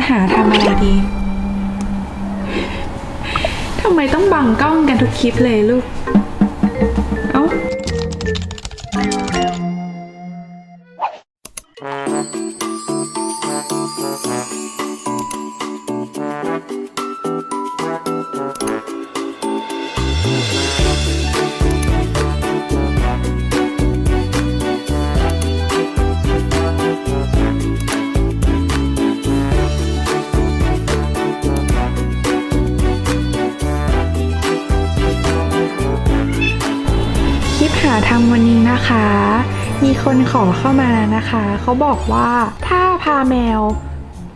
จะหาทำอะไรดี ทำไมต้องบังกล้องกันทุกคลิปเลยลูก คนขอเข้ามานะคะ เขาบอกว่าถ้าพาแมว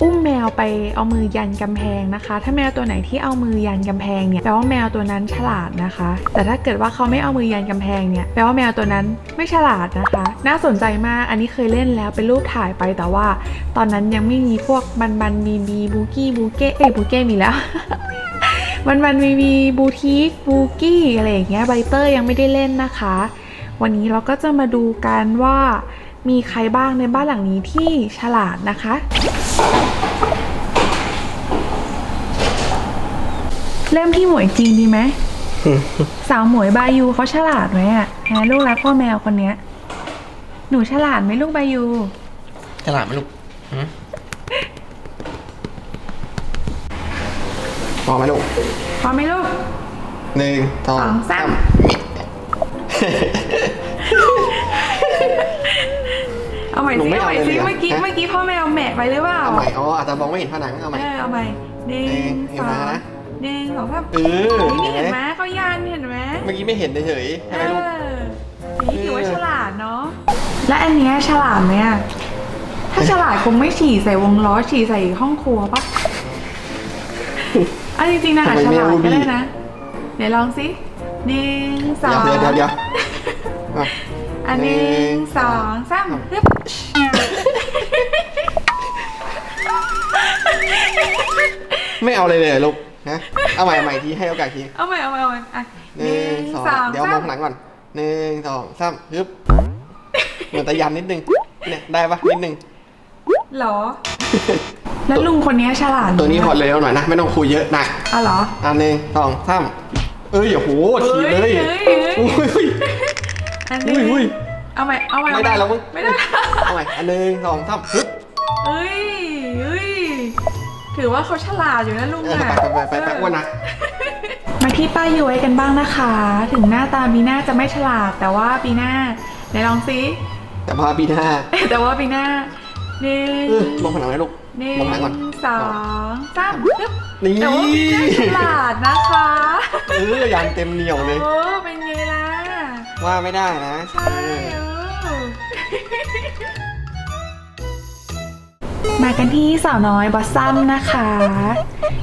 อุ้มแมวไปเอามือยันกำแพงนะคะ ถ้าแมวตัวไหนที่เอามือยันกำแพงเนี่ยแปลว่าแมวตัวนั้นฉลาดนะคะ แต่ถ้าเกิดว่าเขาไม่เอามือยันกำแพงเนี่ยแปลว่าแมวตัวนั้นไม่ฉลาดนะคะ น่าสนใจมากอันนี้เคยเล่นแล้วเป็นรูปถ่ายไปแต่ว่า ตอนนั้นยังไม่มีพวกบันบันบีบีบูกี้บูเก้เอ้บูเก้มีแล้วมันมันมีมีบูทิกบูกี้อะไรอย่างเงี้ยใบเตอร์ยังไม่ได้เล่นนะคะ วันนี้เราก็จะมาดูกันว่ามีใครบ้างในบ้านหลังนี้ที่ฉลาดนะคะ เริ่มที่หมวยจริงดีไหม สาวหมวยบายูเขาฉลาดไหมอะฮะลูกรักพ่อแมวคนเนี้ย หนูฉลาดไหมลูกบายู ฉลาดไหมลูกหืมพอไหมลูกพร้อมไหมลูกหนึ่งสองสองสาม หม่หนูสิไม่เอาเอาใหม่เลยสิเหรอเมื่อกี้ฮะเมื่อกี้พ่อแมวแหมะไปหรือเปล่าเอาใหม่อ๋ออาจจะมองไม่เห็นผนังเอาใหม่ เออเอาใหม่หนึ่หนึ่งงสองเห็นไหมนะ หนึ่งสองสามเออนี่เห็นเห็นไหไหมมเขายันเห็นไหม เมื่อกี้ไม่เห็นเฉยๆใช่เอไหมลูกอนี่ถือว่าฉลาดเนาะ และอันเนี้ยฉลาดไหมอะถ้าฉลาดคงไม่ฉี่ใส่วงล้อฉี่ใส่ห้องครัวปะอันจริงๆนะอาจฉลาดก็ได้นะเดี๋ยวลองสิหนึ่งสองเดี๋ยวเดี๋ยวเดี๋ยวอะอันหนึ่งสองสามฮึบ ไม่เอาเลยเลยเหรอลูกนะเอาใหม่เอาใหม่ทีให้โอกาสทีเอาใหม่เอาใหม่เอาใหม่อะหนึ่งสองเดี๋ยวมองผนังก่อนหนึ่งสองสามฮึบเหมือนตะยันนิดนึงเนี่ยได้ปะนิดนึงเหรอ แล้วลุงคนนี้ฉลาดไหมตัวนี้พอเร็วหน่อยนะไม่ต้องคุยเยอะนะอ๋อเหรออันหนึ่งสองสามเอ้ยโอ้โหทีเลยเฮ้ยเฮ้ยเฮ้ยอุ้ยอุ้ยอันหอุ้นึ่ยงอุ้ยเอาใหม่เอาใหม่ไม่ได้แล้วมึงไม่ได้เอาใหม่อันหนึ่งสองสามฮึบเอ้ยเอ้ย ถือว่าเขาฉลาดอยู่นะลุงเอออะไปไปไปไปอ้วนนะ มาที่ป้าย้อยกันบ้างนะคะ ถึงหน้าตาบีน่าจะไม่ฉลาด แต่ว่าบีน่าไหนลองซิ แต่พาปีหน้าแต่ว่าบีน่าหนึ่งเออมองผนังไหมลูก หนึ่งมองผนังก่อนสองสามปึ๊บนี่แต่ว่าบีน่าฉลาดนะคะเออยันเต็มเหนียวเลย โอ้เป็นไงล่ะ ว่าไม่ได้นะใช่เออ มากันที่สาวน้อยบอสซัมนะคะ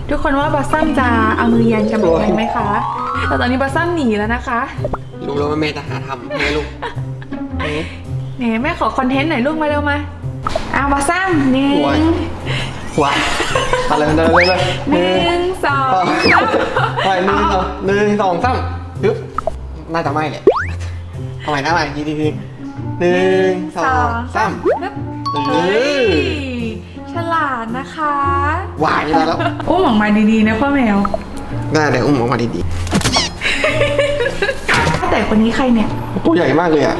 ทุกคนว่าบอสซัมจะเอามือยันกำแพงไหมคะ แต่ตอนนี้บอสซัมหนีแล้วนะคะรู้แล้วว่าแม่จะหาทำให้ลูกเอ๊ะเนี่ยแม่ขอคอนเทนต์หน่อยลูกมาเร็วมาเอาบอสซัมหนึ่โอ้ยงหัวมาเลยเลยเลยเลยหนึ่งสองสองสามไปหนึ่งสองหนึ่งสองสามฮึบน่าจะไม่แหละเอาใหม่นะใหม่ทีทีทีหนึ่งสองสามปึ๊บ หวานแล้วแล้วอุ้มออกมาดีๆนะพ่อแมว ได้เดี๋ยวอุ้มออกมาดีแต่คนนี้ใครเนี่ย ๆตัวใหญ่มากเลยอะ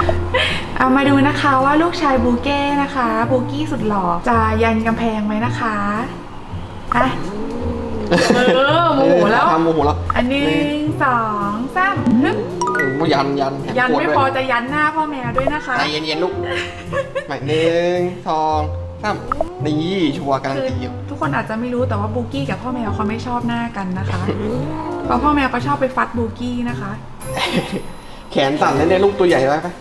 เอามาดูนะคะว่าลูกชายบูเก้นะคะบูกี้สุดหล่อจะยันกำแพงไหมนะคะอะเออโมโหแล้ว ทำโมโหแล้วอันหนึ่งสองสามฮึบโอ้โหยันยันแขยันปวดไม่ด้วยพอจะยันหน้าพ่อแมวด้วยนะคะ ใจเย็นๆลูกใหม่หนึ่งสอง สามนี่ชัวร์การันคือตีอยู่ทุกคนอาจจะไม่รู้แต่ว่าบูกี้กับพ่อแมวเขาไม่ชอบหน้ากันนะคะ เพราะพ่อแมวก็ชอบไปฟัดบูกี้นะคะแขนสั่นเลยเนี่ยลูกตัวใหญ่ไว้ปะ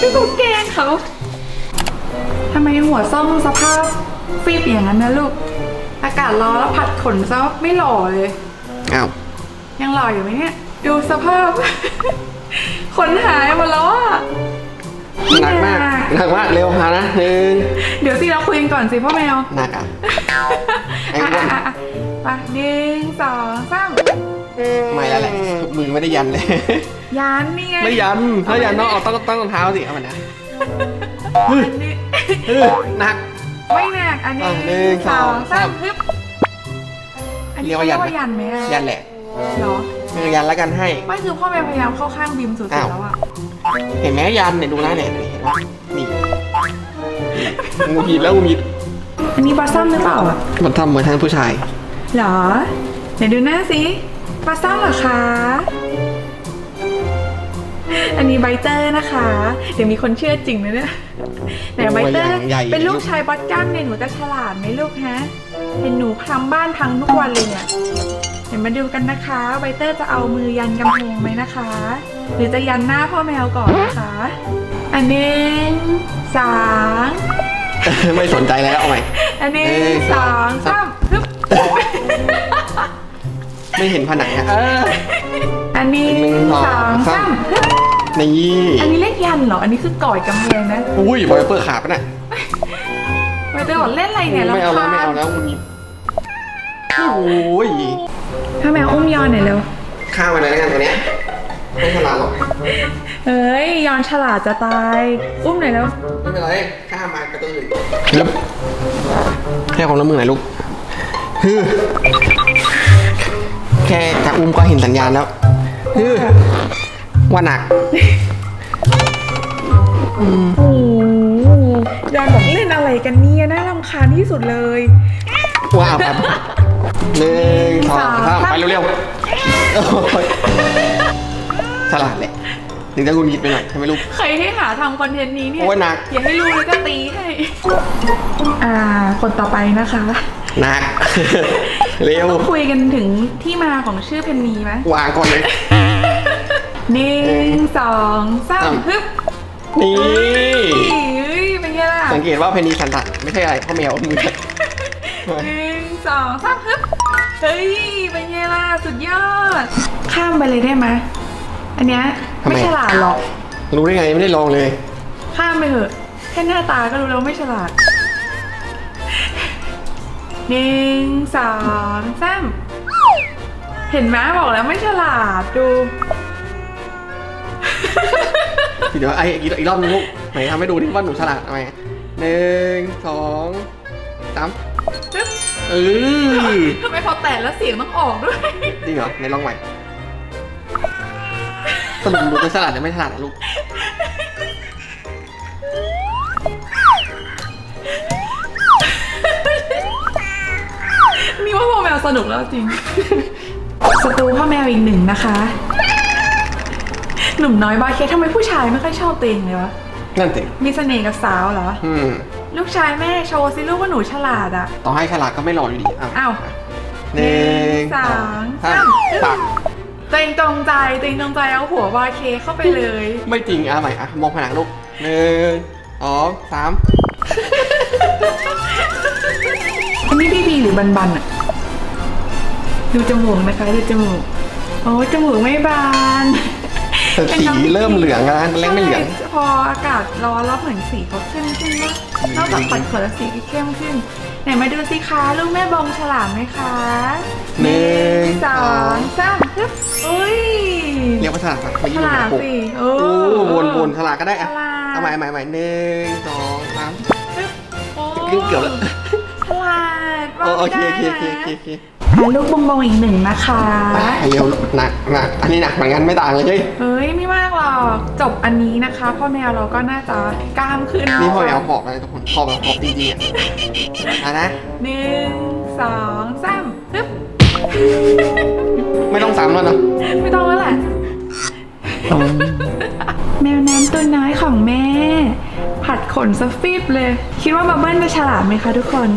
พี่บูแกล้งเขาทำไมหัวส้มสภาพฟีบอย่างนั้นนะลูก อากาศร้อนแล้วผัดขนซะไม่หล่อเลย อ้าวยังหล่ออยู่ไหมเนี่ย ดูสภาพ ขนหายหมดแล้วอะ หนักมาก หนักมากเร็วมานะหนึ่งเดี๋ยวสิเราคุยกันก่อนสิพ่อแมวหนักอะไอ้อ้วนอะอะอะไปหนึ่งสองสามไม่แล้วแหละมือไม่ได้ยันเลย ยันนี่ไงไม่ยันถ้ายันต้องเอาต้องต้องรองเท้าสิเอามันนะอันนี้เออหนัก ไม่หนักอันหนี้อะหนึ่งสองสามฮึบอันนี้เรีเรียยกกว่ายันไหมว่ายันไหมอะยันแหละเหรอมือยันแล้วกันให้ ไม่คือพ่อแม่พยายามเข้าข้างบิมสุดๆอ้าวแล้วอะ เห็นไหมยันเนี่ยดูนะเนี่ยเห็นไหมนี่งูหยิบแล้วงูหยิบอันนี้บาซัมหรือเปล่าอะมันทำเหมือนทางผู้ชายเหรอไหนดูหน้าสิบาซัมเหรอคะอันนี้ไบเตอร์นะคะ เดี๋ยวมีคนเชื่อจริงนะเนี่ยไหนไบเตอร์ใหญ่เป็นลูกชายบอสกัมเนี่ยหนูจะฉลาดไหมลูกฮะ เห็นหนูทำบ้านพังทุกวันเลยเนี่ย เดี๋ยวมาดูกันนะคะไบเตอร์จะเอามือยันกำแพงไหมนะคะ หรือจะยันหน้าพ่อแมวก่อนนะคะ อันหนึ่งสองไม่สนใจแล้วเอาใหม่อันหนึ่หนึ่งงสสอองงสามฮึบไม่เห็นผนังอะเอออันนี้หนึ่งสองสองสาสามมฮึบนี่อันนี้เลขยันเหรอ อันนี้คือกอดกำแพงนะ อุ้ยบอยเปอร์ขาดปะเนี่ยไบเตอร์บอกเล่นอะไรเนี่ยไม่เอาแล้วรำไม่คาญเอาแล้วงูหยิบโอ้ย พ่อแมวอุ้มยอนหน่อยเร็ว ข้ามไปเลยแล้วกันตัวเนี้ยไม่ขนาดหรอกเฮ้ยยอนฉลาดจะตาย อุ้มหน่อยเร็ว ไม่เป็นไรข้ามมากระตุ้นแล้วแค่ความร่วมมือหน่อยลูกฮือแค่จะอุ้มก็เห็นสัญญาณแล้วฮือว่าหนัก โอ้โหยอนบอกเล่นอะไรกันเนี่ยน่ารำคาญที่สุดเลย ว่าเอาแบบ หนึ่งสองสามไปเร็วๆโอ้ยฉลาดเลยถึงจะกุนยิดไปหน่อยใช่ไหมลูก ใครให้หาทำคอนเทนต์นี้เนี่ยโอ้ยหนัก อย่าให้รู้เลยจะตีให้ อ่า คนต่อไปนะคะหนัก เร็ว ต้องคุยกันถึงที่มาของชื่อเพนนีไหมวางก่อนเลยหนึ่งสองสามสามฮึบนี่เฮ้ยเป็นไงล่ะ สังเกตว่าเพนนีสันตัดไม่ใช่อะไรพ่อแมวมือหนึ่งสองสามฮึบเฮ้ย เป็นไงล่ะ สุดยอด ข้ามไปเลยได้ไหมอันเนี้ยไม่ฉลาดหรอก รู้ได้ไงไม่ได้ลองเลย ข้ามไปเถอะแค่หน้าตาก็รู้แล้ววาไม่ฉลาดหนึ่งสองสามเห็นไหมบอกแล้วไม่ฉลาดดู เดี๋ยวไอ้อีกอีกรอบนึงลูกไหนทำให้ดูที่ว่าหนูฉลาดเอาไหมหนึ่งสองสามฮึบ เออทำไมพอแตะแล้วเสียงต้องออกด้วย จริงเหรอไหนลองใหม่สรุปหนูจะฉลาดหรือไม่ฉลาดอะลูกนี่ว่าพ่อแมวสนุกแล้วจริง สตูพ่อแมวอีกหนึ่งนะคะ หนุ่มน้อยบาเคสทำไมผู้ชายไม่ค่อยชอบตัวเองเลยวะ นั่นสิมีเสน่ห์กับสาวเหรอ อืม ลูกชายแม่โชว์สิลูกว่าหนูฉลาดอะต่อให้ฉลาดก็ไม่หล่ออยู่ดีอ้าวอ้าวหนึ่งสองสาสามมปากตัวเองตรงใจตัวเองตรงใจเอาหัวบาเคเข้าไปเลย ไม่จริงอะใหม่อะมองผนังลูกหนึ่งสองสามอันนี้บีบีหรือบันบันอะดูจมูกนะคะดูจมูกโอ้ยจมูกไม่บาน แต่สีเริ่มเหลืองแล้วนะตอนแรกไม่เหลือง ใช่พออากาศร้อนแล้วเหมือนสีเขาเข้มขึ้นว่านอกจากปัดขนแล้วสีก็เข้มขึ้น ไหนมาดูสิคะลูกแม่บองฉลามไหมคะหนึ่ง สองสามฮึบอุ้ยเรียกว่าฉลาดปะเมื่อกี้ฉดูลาดหกสิโอ้โอ้วนวนฉลาดก็ได้อะฉลาดเอาใหม่ใหม่ใหม่หนึ่งสองสามฮึบโอ้เกือบแล้ว ฉลาดโอโอเคได้โอเคโอเคนะโอเคโอเค อะลูกบงบงอีกหนึ่งนะคะไปเร็วหนักหนักอันนี้หนักเหมือนกันไม่ต่างเลยเฮ้ยเฮ้ยไม่มากหรอก จบอันนี้นะคะ พ่อแมวเราก็น่าจะกล้ามขึ้นนี่พ่อแมวหอบอะไรทุกคนหอบแบบหอบจริงๆอะอะนะหนึ่งสองสามฮึบไม่ต้องซ้ำแล้วเนอะไม่ต้องแล้วแหละแมวน้ำตัวน้อยของแม่ ผัดขนสฟิบเลย คิดว่าบับเบิ้ลจะฉลาดไหมคะทุกคน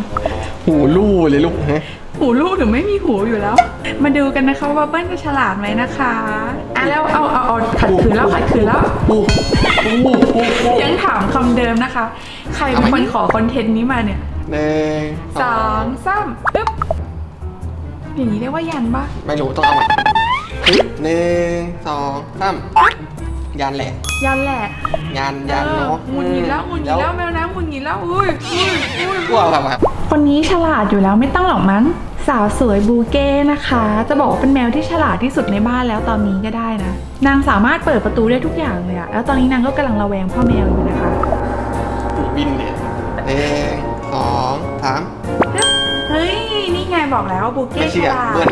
หูลู่เลยลูกฮะ หูลูกหรือไม่มีหูอยู่แล้ว มาดูกันนะคะว่าบับเบิ้ลจะฉลาดไหมนะคะอะแล้วเอาเอาเอาขัดขืนแล้วขัดขืนแล้วอู้อู้อู้อู้ยังถามคำเดิมนะคะ ใครเป็นคนขอคอนเทนต์นี้มาเนี่ยหนึ่งสองสามปึ๊บอย่างนี้เรียกว่ายันปะไม่รู้ต้องเอาใหม่หนึ่งสองสามยันแหละ ยันแหละยันยันเออเนาะหงุนหงิดแล้วหงุนหงิดแล้วแมวน้ำหงุนหงิดแล้วอุ้ยอุ้ยอุ้ย กลัวแบบแบบ คนนี้ฉลาดอยู่แล้วไม่ต้องหรอกมั้ง สาวสวยบูเก้นะคะ จะบอกว่าเป็นแมวที่ฉลาดที่สุดในบ้านแล้วตอนนี้ก็ได้นะ นางสามารถเปิดประตูได้ทุกอย่างเลยอะแล้วตอนนี้นางก็กำลังระแวงพ่อแมวอยู่นะคะบินเนี่ยหนึ่งสองบอกแล้วว่าบูเก้ไม่ฉเชื่อลาดเพื่อน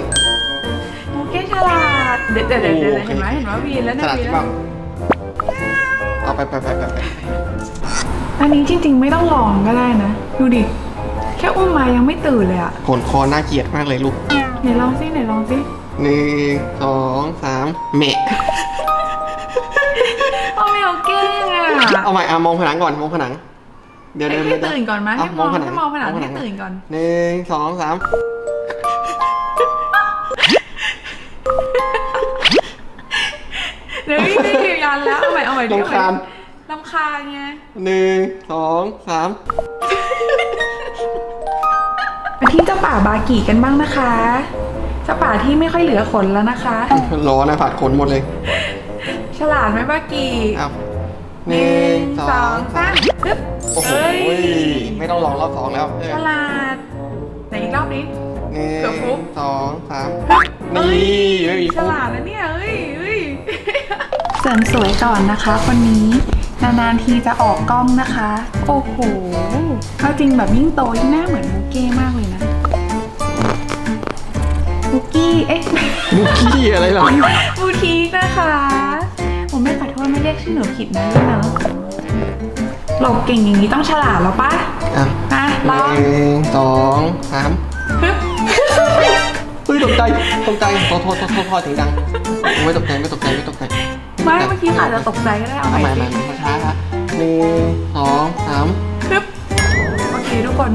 บูเก้ฉลาดเดี๋ยวเดี๋ยวเดี๋ยวเดี๋ยวโอ้โหเห็นไหมเห็นไหมวีนแล้วฉนะลาดวีจรินงแล้เปล่าวเอาไปไปไปไปไปอันนี้จริง ๆ ไม่ต้องลองก็ได้นะ ดูดิ แค่อุ้มมายังไม่ตื่นเลยอะขนคอน่าเกลียดมากเลยลูกไหนลองสิไหนลองสิหนึ่งสองสามแหมะเอาไม่เอาเก้งอะเอาใหม่เอามองผนังก่อนมองผนัง เดี๋ยวให้เดี๋ยวให้เดี๋ยวตื่นก่อนไหมเาให้มองผนังให้มองผนังมให้ตื่นก่อนหนึ่งสองสามเดี๋ยวพี่ไม่ยืนยันแล้วเอาใหม่เอาใหม่ดิลำคาญลำคาญไงหนึ่งสองสามมา ที่เจ้าป่าบากิกันบ้างนะคะเจ้าป่าที่ไม่ค่อยเหลือขนแล้วนะคะ ร้อนนะผัดขนหมดเลยฉลาดไหมบากิเอาหนึ่งสองสามปึ๊บโอ้โหเอ้ยไม่ต้องลองรอบสองแล้วเออฉลาดไหนอีกรอบนี้หนึ่เกือบฟุ๊งบสองสามเอ้นี่ยไม่มีฉฟุ๊บลาดนะเนี่ยเอ้ยเอ้ยเสริมสวยก่อนนะคะคนนี้ นานๆทีจะออกกล้องนะคะ โอ้โหเอาจริงแบบยิ่งโตยิ่งหน้าเหมือนมุกเก้มากเลยนะมุกกี้ เอ๊ะมุกกี้อะไรหรอบูทีกนะคะ ผมไม่ขอโทษไม่เรียกชื่อหนูผิดนะลูกเนาะหลบเก่งอย่างนี้ต้องฉลาดแล้วปะอะอะหลองนึ่งสองสามปึ๊บเฮ้ยตกใจตกใจโทษโทษโทษโทษโทษถึงดังไม่ตกใจไม่ตกใจไม่ตกใจ ไม่เมื่อกี้อาจจะตกใจก็ได้เอาเอาใหใหม่ม่สิใหม่ช้าๆครับหนึ่งสองสามปึ๊บโอเคทุกคน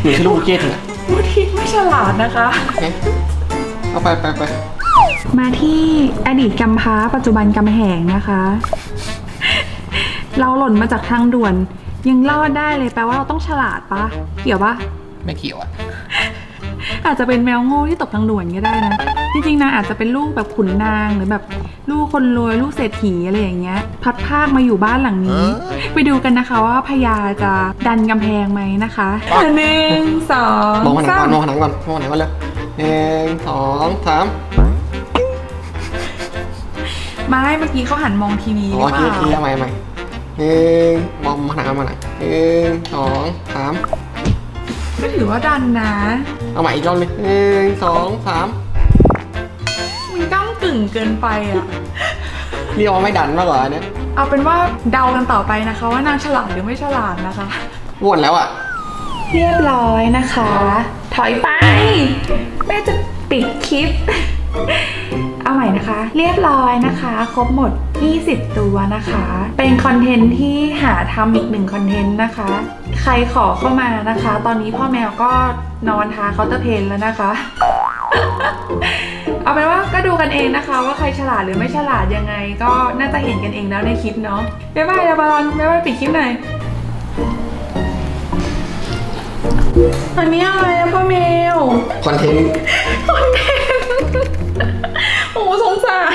หนูชื่อลูกเกดเหรอบูทีกไม่ฉลาดนะคะ โอเคเอาไปไปไปมาที่อดีตกำพร้าปัจจุบันกำแหงนะคะ เราหล่นมาจากทางด่วน ยังรอดได้เลยแปลว่าเราต้องฉลาดปะเกี่ยวปะไม่เกี่ยวอะอาจจะเป็นแมวโง่ที่ตกทางด่วนก็ได้นะ จริงๆนางอาจจะเป็นลูกแบบขุนนางหรือแบบ ลูกคนรวยลูกเศรษฐีอะไรอย่างเงี้ย พัดภาคมาอยู่บ้านหลังนี้ ไปดูกันนะคะว่าพญาจะดันกำแพงไหมนะคะหนึ่งสองมองผนังสาก่อมนมองผนังก่อนมองผนังก่อนเร็วหนึ่งสองสามไม่เมื่อกี้เขาหันมองทีวีหอ๋รืออเปทีล่าทีเอาใหม่เอาใหม่หนึ่งมองผนังเอามาหน่อยหนึ่งสองสามก็ถือว่าดันนะ เอาใหม่อีกรอบเลยหนึ่งสองสามมันก้ากึ่ งเกินไปอะเรียกว่าไม่ดันมากกว่าอันเนี้ยเอาเป็นว่าเดากันต่อไปนะคะ ว่านางฉลาดหรือไม่ฉลาดนะคะวนแล้วอะ เรียบร้อยนะคะ ถอยไป แม่จะปิดคลิป เอาใหม่นะคะ เรียบร้อยนะคะ ครบหมด 20 ตัวนะคะ เป็นคอนเทนต์ที่หาทำอีกหนึ่งคอนเทนต์นะคะ ใครขอเข้ามานะคะ ตอนนี้พ่อแมวก็นอนทาเคาน์เตอร์เพนแล้วนะคะ เอาเป็นว่าก็ดูกันเองนะคะ ว่าใครฉลาดหรือไม่ฉลาดยังไง ก็น่าจะเห็นกันเองแล้วในคลิปเนาะบ๊ายบายลาบารอนบ๊ายบาปิดคลิปหน่อยอันนี้อะไรอะพ่อเมลคอนเทนต์คอนเทนต์โอ้สงสาร